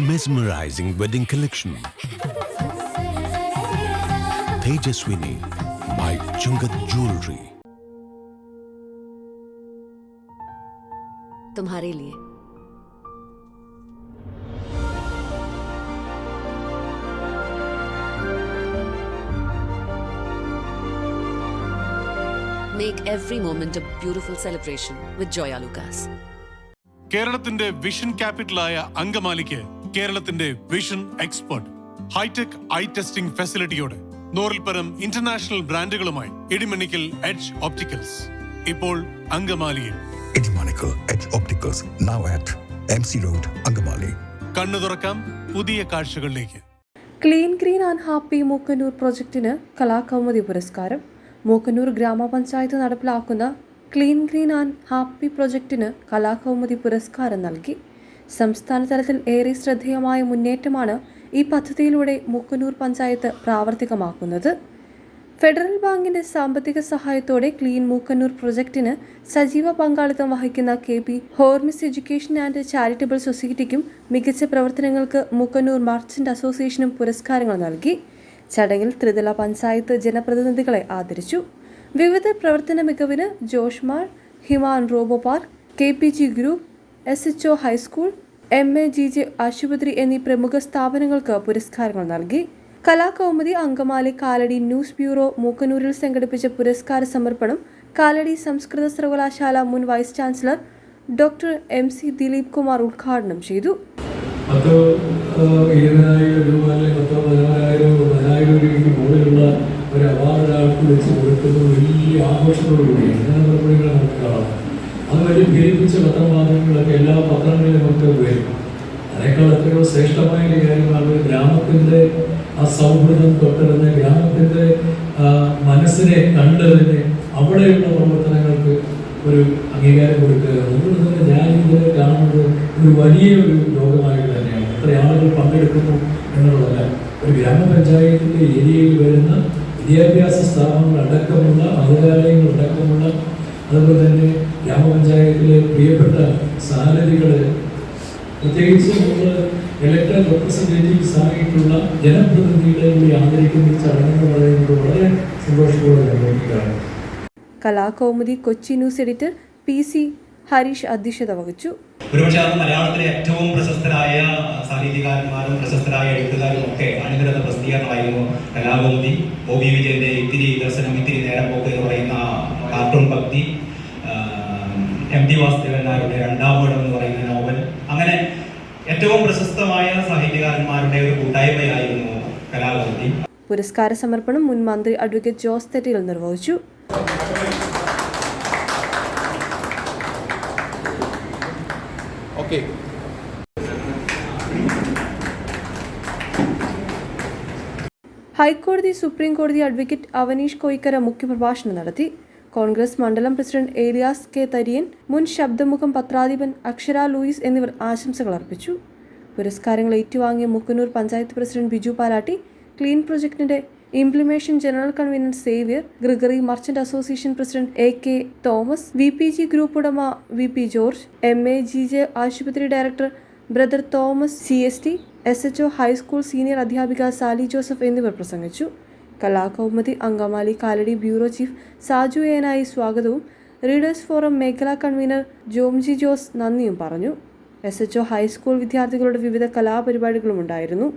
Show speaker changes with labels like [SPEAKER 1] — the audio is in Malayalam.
[SPEAKER 1] mesmerizing wedding collection. Tejaswini by Chungat Jewelry.
[SPEAKER 2] तुम्हारे लिए Make every moment a beautiful celebration with Joya Lucas.
[SPEAKER 3] കേരളത്തിന്റെ വിഷൻ ക്യാപിറ്റലായ അങ്കമാലിക്ക് കേരളത്തിന്റെ vision expert. Hi tech eye testing ഫെസിലിറ്റിയോടെ പരം ഇന്റർനാഷണൽ ബ്രാൻഡുകളുമായി ഇടിമണിക്കൽ എഡ്ജ് ഓപ്റ്റിക്കൽസ്. ഇപ്പോൾ അങ്കമാലിയിൽ.
[SPEAKER 4] Idimonical Edge Opticals, now at MC road Angamaly.
[SPEAKER 3] കണ്ണു തുറക്കാം പുതിയ കാഴ്ചകളിലേക്ക്.
[SPEAKER 5] Clean green and happy Mookkannoor പ്രൊജക്ടിന് Kalakaumudi പുരസ്കാരം. മൂക്കന്നൂർ ഗ്രാമപഞ്ചായത്ത് നടപ്പിലാക്കുന്ന ക്ലീൻ ഗ്രീൻ ആൻഡ് ഹാപ്പി പ്രൊജക്റ്റിന് കലാകൗമുദി പുരസ്കാരം നൽകി. സംസ്ഥാന തലത്തിൽ ഏറെ ശ്രദ്ധേയമായ മുന്നേറ്റമാണ് ഈ പദ്ധതിയിലൂടെ മുക്കനൂർ പഞ്ചായത്ത് പ്രാവർത്തികമാക്കുന്നത്. ഫെഡറൽ ബാങ്കിന്റെ സാമ്പത്തിക സഹായത്തോടെ ക്ലീൻ മൂക്കന്നൂർ പ്രൊജക്ടിന് സജീവ പങ്കാളിത്തം വഹിക്കുന്ന K P Hormis education and charitable സൊസൈറ്റിക്കും മികച്ച പ്രവർത്തനങ്ങൾക്ക് മൂക്കന്നൂർ മർച്ചന്റ് അസോസിയേഷനും പുരസ്കാരങ്ങൾ നൽകി. ചടങ്ങിൽ ത്രിതല പഞ്ചായത്ത് ജനപ്രതിനിധികളെ ആദരിച്ചു. വിവിധ പ്രവർത്തന മികവിന് ജോഷ്മാർ Himan robo park K P G group S H O high school M A G J ആശുപത്രി എന്നീ പ്രമുഖ സ്ഥാപനങ്ങൾക്ക് പുരസ്കാരങ്ങൾ നൽകി. കലാകൗമുദി അങ്കമാലി കാലടി ന്യൂസ് ബ്യൂറോ മൂക്കനൂരിൽ സംഘടിപ്പിച്ച പുരസ്കാര സമർപ്പണം കാലടി സംസ്കൃത സർവകലാശാല മുൻ vice chancellor doctor M C Dileep Kumar ഉദ്ഘാടനം ചെയ്തു.
[SPEAKER 6] അല്ലെങ്കിൽ പതിനായിരം പതിനായിരം മുകളിലുള്ള ഒരു അവാർഡ് ഒരാൾക്ക് വെച്ച് കൊടുക്കുന്നത് വലിയ ആഘോഷത്തോടു കൂടിയാണ് ഇങ്ങനെ മറുപടികൾ നമുക്ക് കാണാം. അത് വലിയ ഭേദിപ്പിച്ച പത്രമാധ്യമങ്ങളൊക്കെ എല്ലാ പത്രങ്ങളിലും നമുക്ക് വരും. അതിനേക്കാൾ എത്രയോ ശ്രേഷ്ഠമായ കാര്യമാണ് ഗ്രാമത്തിന്റെ ആ സൗഹൃദം തൊട്ടറിഞ്ഞ് ഗ്രാമത്തിന്റെ മനസ്സിനെ കണ്ടറിഞ്ഞ് അവിടെയുള്ള പ്രവർത്തനങ്ങൾക്ക് ഒരു അംഗീകാരം കൊടുക്കുക. അതുകൊണ്ട് തന്നെ ഞാൻ ഇതിനെ കാണുന്നത് ഒരു വലിയ ഒരു ലോകമായിട്ട് തന്നെയാണ്. എത്ര ആളുകൾ പങ്കെടുക്കുന്നു എന്നുള്ളതല്ല. ഒരു ഗ്രാമപഞ്ചായത്തിന്റെ ഏരിയയിൽ വരുന്ന വിദ്യാഭ്യാസ മതകാലയങ്ങൾ അടക്കമുള്ള അതുപോലെ തന്നെ ഗ്രാമപഞ്ചായത്തിലെ പ്രിയപ്പെട്ട സാലറികൾ പ്രത്യേകിച്ച് നമ്മൾ ഇലക്ടഡ് റെപ്രസെന്റേറ്റീവ്സ് ആയിട്ടുള്ള ജനപ്രതിനിധികളെ കൂടി ആദരിക്കുന്ന ഈ പറയുന്നത് വളരെ സന്തോഷത്തോടെ അനുഭവിക്കുകയാണ്
[SPEAKER 5] Kalakaumudi Kochi news editor P C Harish അധ്യക്ഷത വഹിച്ചു.
[SPEAKER 7] ഒരുപക്ഷെ അത് മലയാളത്തിലെ ഏറ്റവും പ്രശസ്തരായ സാഹിത്യകാരന്മാരും പ്രശസ്തരായ എഴുത്തുകാരും ഒക്കെ അണിനിരന്ന പ്രസിദ്ധീകരണമായിരുന്നു കലാകൗമുദി ഒ വി വിജയന്റെ ഇത്തിരി ദർശനം ഇത്തിരി നേരം പോക്ക് എന്ന് പറയുന്ന കാർട്ടൂൺ ഭക്തി എം ടി വാസുദേവൻ നായരുടെ രണ്ടാം വീടം എന്ന് പറയുന്ന നോവൽ. അങ്ങനെ ഏറ്റവും പ്രശസ്തമായ സാഹിത്യകാരന്മാരുടെ ഒരു കൂട്ടായ്മയായിരുന്നു കലാകൗമുദി
[SPEAKER 5] പുരസ്കാര സമർപ്പണം മുൻ മന്ത്രി അഡ്വക്കേറ്റ് ജോസ് തെറ്റിൽ നിർവഹിച്ചു. ഹൈക്കോടതി സുപ്രീം കോടതി അഡ്വക്കേറ്റ് അവനീഷ് കോയിക്കര മുഖ്യപ്രഭാഷണം നടത്തി. കോൺഗ്രസ് മണ്ഡലം പ്രസിഡന്റ് ഏലിയാസ് കെ തരിയൻ മുൻ ശബ്ദമുഖം പത്രാധിപൻ അക്ഷര ലൂയിസ് എന്നിവർ ആശംസകൾ അർപ്പിച്ചു. പുരസ്കാരങ്ങൾ ഏറ്റുവാങ്ങിയ Mookkannoor panchayat president Biju Palatty clean പ്രൊജക്ടിന്റെ implementation general convenor Xavier Gregory merchant association president A K Thomas V P G group ഉടമ V P George M A G J ആശുപത്രി director brother Thomas C S T S H O high school senior അധ്യാപിക സാലി ജോസഫ് എന്നിവർ പ്രസംഗിച്ചു. കലാകൗമുദി അങ്കമാലി കാലടി ബ്യൂറോ ചീഫ് സാജു ഏനായി സ്വാഗതവും. റീഡേഴ്സ് ഫോറം മേഖലാ കൺവീനർ ജോംജി ജോസ് നന്ദിയും പറഞ്ഞു. എസ് എച്ച് ഒ ഹൈസ്കൂൾ വിദ്യാർത്ഥികളുടെ വിവിധ കലാപരിപാടികളും ഉണ്ടായിരുന്നു.